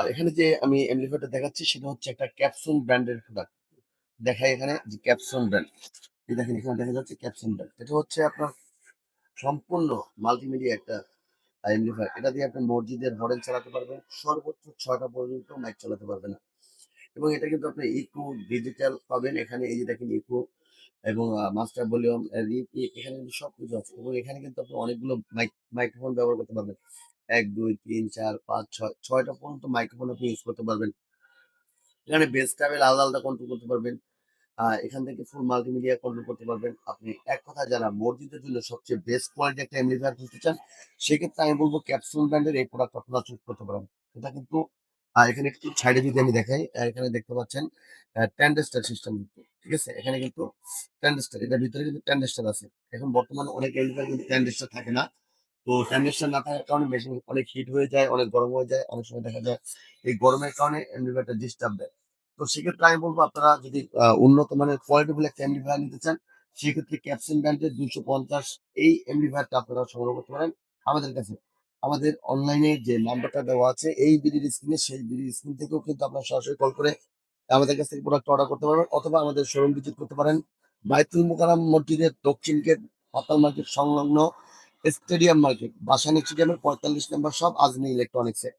আর এখানে যে আমি এমপ্লিফায়ারটা দেখাচ্ছি, সেটা হচ্ছে একটা ক্যাপসুন ব্র্যান্ডের প্রোডাক্ট দেখাই এখানে যে ক্যাপসুন ব্র্যান্ড। এই দেখেন, এখানে দেখা যাচ্ছে ক্যাপসুন ব্র্যান্ড। এটা হচ্ছে আপনার সম্পূর্ণ মাল্টিমিডিয়া একটা এমপ্লিফায়ার এটা দিয়ে আপনি মসজিদের মডেল চালাতে পারবেন, সর্বোচ্চ ছয়টা পর্যন্ত মাইক চালাতে পারবেন। এবং এটা কিন্তু আপনি ইকো ডিজিটাল পাবেন। এখানে এই যে দেখেন ইকো এবং মাস্টার ভলিউম এখানে কিন্তু সব কিছু আছে। এবং এখানে কিন্তু আপনি অনেকগুলো মাইক মাইক্রোফোন ব্যবহার করতে পারবেন। এক, দুই, তিন, চার, পাঁচ, ছয়, ছয়টা পর্যন্ত মাইক্রোফোন আপনি ইউজ করতে পারবেন। এখানে বেস ট্রাভেল আলাদা আলাদা কন্ট্রোল করতে পারবেন। এখান থেকে ফুল মাল্টিমিডিয়া কন্ট্রোল করতে পারবেন। আপনি এক কথা যারা মসজিদের জন্য সবচেয়ে বেস্ট কোয়ালিটি একটা এমপ্লিফায়ার খুঁজতে চান, সেক্ষেত্রে আমি বলব ক্যাপসুল ব্র্যান্ডের এই প্রোডাক্ট আপনারা চুজ করতে পারেন। এটা কিন্তু এখানে একটু সাইডে যদি আমি দেখাই এখানে দেখতে পাচ্ছেন ট্যান্ডেস্টার সিস্টেম ঠিক আছে? এখানে কিন্তু ট্যান্ডেস্টার এটার ভিতরে কিন্তু ট্যান্ডেস্টার আছে। এখন বর্তমানে অনেক এমপ্লিফায়ার কিন্তু ট্যান্ডেস্টার থাকে না। তো ট্যান্ডেস্টার না থাকার কারণে মেশিন অনেক হিট হয়ে যায়, অনেক গরম হয়ে যায়, অনেক সময় দেখা যায় এই গরমের কারণে এমপ্লিফায়ারটা ডিস্টার্ব দেয়। তো সেক্ষেত্রে আমি বলব আপনারা যদি উন্নত মানের কোয়ালিটিফুল একটা এমপ্লিফায়ার নিতে চান, সেক্ষেত্রে ক্যাপসিন ব্র্যান্ডের দুশো পঞ্চাশ এই এমপ্লিফায়ারটা আপনারা সংগ্রহ করতে পারেন আমাদের কাছে। আমাদের অনলাইনে যে নাম্বারটা দেওয়া আছে, এই বিডির স্ক্রিনে সেই বিডির স্ক্রিন থেকেও কিন্তু আপনারা সরাসরি কল করে আমাদের কাছ থেকে প্রোডাক্ট অর্ডার করতে পারবেন অথবা আমাদের শোরুম ভিজিট করতে পারেন। বাইতুল মোকারাম মসজিদের দক্ষিণ গেট, হাতাল মার্কেট সংলগ্ন স্টেডিয়াম মার্কেট। বাসানি স্টেডিয়ামের পঁয়তাল্লিশ নম্বর সব আজমি ইলেকট্রনিক্সে